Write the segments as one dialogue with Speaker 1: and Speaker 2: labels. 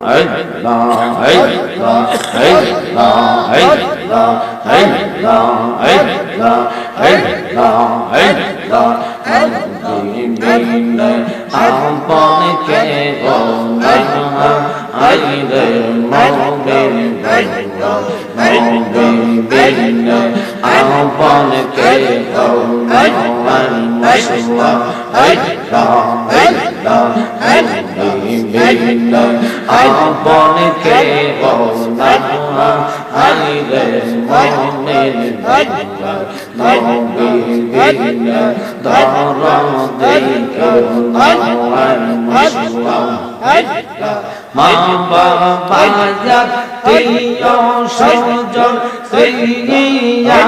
Speaker 1: Hey, আপনকে আইরে মৌবিন আপনকে আপনকে আইরে মৌবিন মা বাবা জাতীয় সজন স্ত্রীয়ারা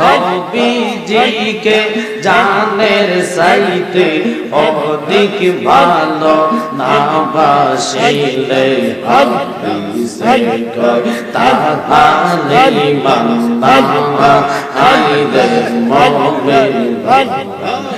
Speaker 1: নবীজিকে জানের সাইতে অধিক ভালো না বাসিলে তাহালে মান্না আইলে মমিন। নবীন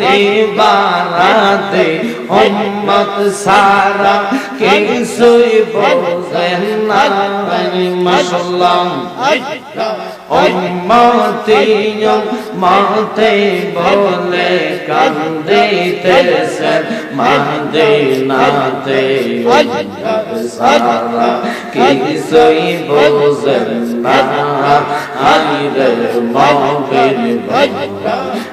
Speaker 1: দেবারাতে উম্মত সারা কে সুই বোঝেন না মাশাল্লাহ উম্মতি উম্মতি বলে কান্দিতেছে, মদিনাতে সারা কিছুই বোঝেন না। আইরে মবিন মবিন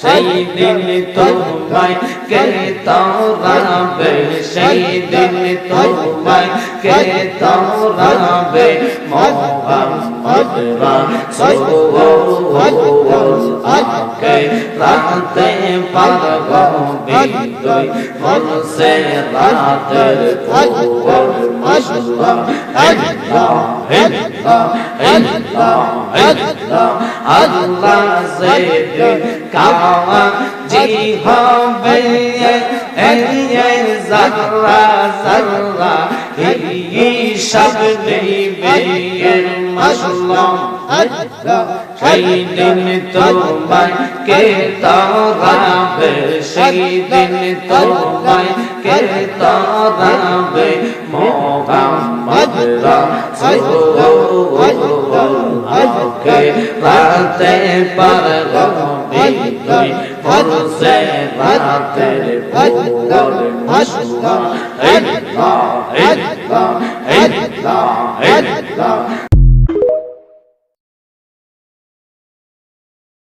Speaker 1: সেই দিন তোমায় কে তারাবে সেই দিন তোমায় কে তারাবে মোহাম্মদ রাসূলুল্লাহকে রাতে পারব বিদয় মনসে রাতের ফুল মাশাআল্লাহ আল্লাহ আল্লাহ আল্লাহ আল্লাহ আল্লাহ সে কাওয়া জি হবে এই জাররা জাররা হিসাব নেবে মাশাআল্লাহ সেই দিন তোমায় কে তারাবে সেই দিন তোমায় কে তারাবে মোহাম্মদ রাসূলুল্লাহকে রাতে পারব বিদয় ফরসে রাতের ফুল মাশাআল্লাহ আল্লাহ আল্লাহ